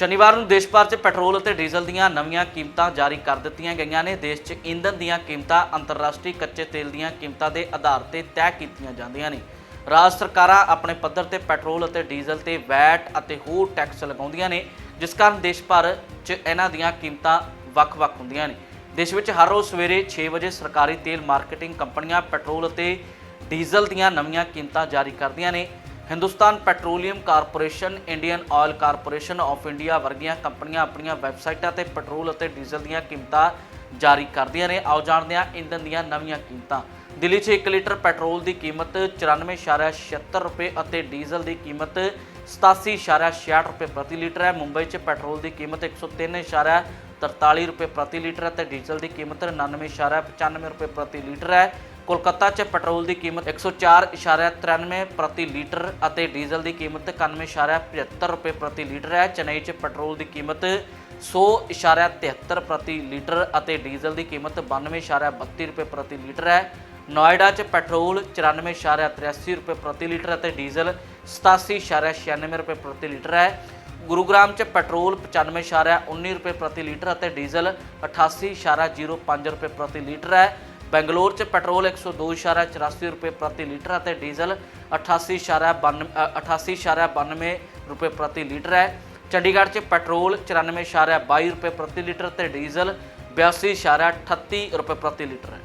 ਸ਼ਨੀਵਾਰ ਨੂੰ ਦੇਸ਼ ਭਰ 'ਚ ਪੈਟਰੋਲ ਅਤੇ ਡੀਜ਼ਲ ਦੀਆਂ ਨਵੀਆਂ ਕੀਮਤਾਂ ਜਾਰੀ ਕਰ ਦਿੱਤੀਆਂ ਗਈਆਂ ਨੇ। ਦੇਸ਼ 'ਚ ਈਂਧਨ ਦੀਆਂ ਕੀਮਤਾਂ ਅੰਤਰਰਾਸ਼ਟਰੀ ਕੱਚੇ ਤੇਲ ਦੀਆਂ ਕੀਮਤਾਂ ਦੇ ਆਧਾਰ ਤੇ ਤੈਅ ਕੀਤੀਆਂ ਜਾਂਦੀਆਂ ਨੇ। ਰਾਜ ਸਰਕਾਰਾਂ ਆਪਣੇ ਪੱਧਰ ਤੇ ਪੈਟਰੋਲ ਅਤੇ ਡੀਜ਼ਲ ਤੇ ਵੈਟ ਅਤੇ ਹੋਰ ਟੈਕਸ ਲਗਾਉਂਦੀਆਂ ਨੇ, ਜਿਸ ਕਾਰਨ ਦੇਸ਼ ਭਰ 'ਚ ਇਹਨਾਂ ਦੀਆਂ ਕੀਮਤਾਂ ਵੱਖ-ਵੱਖ ਹੁੰਦੀਆਂ ਨੇ। ਦੇਸ਼ ਵਿੱਚ ਹਰ ਰੋਜ਼ ਸਵੇਰੇ 6 ਵਜੇ ਸਰਕਾਰੀ ਤੇਲ ਮਾਰਕੀਟਿੰਗ ਕੰਪਨੀਆਂ ਪੈਟਰੋਲ ਅਤੇ ਡੀਜ਼ਲ ਦੀਆਂ ਨਵੀਆਂ ਕੀਮਤਾਂ ਜਾਰੀ ਕਰਦੀਆਂ ਨੇ। Hindustan petroleum corporation, Indian oil corporation of India ਵਰਗੀਆਂ ਕੰਪਨੀਆਂ ਆਪਣੀਆਂ ਵੈਬਸਾਈਟਾਂ ਤੇ ਪੈਟਰੋਲ ਅਤੇ ਡੀਜ਼ਲ ਦੀਆਂ ਕੀਮਤਾਂ ਜਾਰੀ ਕਰਦੀਆਂ ਨੇ। ਆਓ ਜਾਣਦੇ ਹਾਂ ਇੰਧਨ ਦੀਆਂ ਨਵੀਆਂ ਕੀਮਤਾਂ। ਦਿੱਲੀ 'ਚ 1 ਲੀਟਰ ਪੈਟਰੋਲ ਦੀ ਕੀਮਤ 94.76 ਰੁਪਏ ਅਤੇ ਡੀਜ਼ਲ ਦੀ ਕੀਮਤ 87.66 ਰੁਪਏ ਪ੍ਰਤੀ ਲੀਟਰ ਹੈ। ਮੁੰਬਈ 'ਚ ਪੈਟਰੋਲ ਦੀ ਕੀਮਤ 103.43 ਰੁਪਏ ਪ੍ਰਤੀ ਲੀਟਰ ਹੈ ਤੇ ਡੀਜ਼ਲ ਦੀ ਕੀਮਤ 99.95 ਰੁਪਏ ਪ੍ਰਤੀ ਲੀਟਰ ਹੈ। ਕੋਲਕਾਤਾ 'ਚ ਪੈਟਰੋਲ ਦੀ ਕੀਮਤ 104.93 ਪ੍ਰਤੀ ਲੀਟਰ ਅਤੇ ਡੀਜ਼ਲ ਦੀ ਕੀਮਤ 91.75 ਰੁਪਏ ਪ੍ਰਤੀ ਲੀਟਰ ਹੈ। ਚੇਨਈ 'ਚ ਪੈਟਰੋਲ ਦੀ ਕੀਮਤ 100.73 ਪ੍ਰਤੀ ਲੀਟਰ ਅਤੇ ਡੀਜ਼ਲ ਦੀ ਕੀਮਤ 92.32 ਰੁਪਏ ਪ੍ਰਤੀ ਲੀਟਰ ਹੈ। ਨੋਇਡਾ 'ਚ ਪੈਟਰੋਲ 94.83 ਰੁਪਏ ਪ੍ਰਤੀ ਲੀਟਰ ਅਤੇ ਡੀਜ਼ਲ 87.96 ਰੁਪਏ ਪ੍ਰਤੀ ਲੀਟਰ ਹੈ। ਗੁਰੂਗ੍ਰਾਮ 'ਚ ਪੈਟਰੋਲ 95.19 ਰੁਪਏ ਪ੍ਰਤੀ ਲੀਟਰ ਅਤੇ ਡੀਜ਼ਲ 88.05 ਰੁਪਏ ਪ੍ਰਤੀ ਲੀਟਰ ਹੈ। ਬੈਂਗਲੌਰ 'ਚ ਪੈਟਰੋਲ 102.84 ਰੁਪਏ ਪ੍ਰਤੀ ਲੀਟਰ ਅਤੇ ਡੀਜ਼ਲ 88.92 88.92 ਰੁਪਏ ਪ੍ਰਤੀ ਲੀਟਰ ਹੈ। ਚੰਡੀਗੜ੍ਹ 'ਚ ਪੈਟਰੋਲ 94.22 ਰੁਪਏ ਪ੍ਰਤੀ ਲੀਟਰ ਤੇ ਡੀਜ਼ਲ 82.38 ਰੁਪਏ ਪ੍ਰਤੀ ਲੀਟਰ ਹੈ।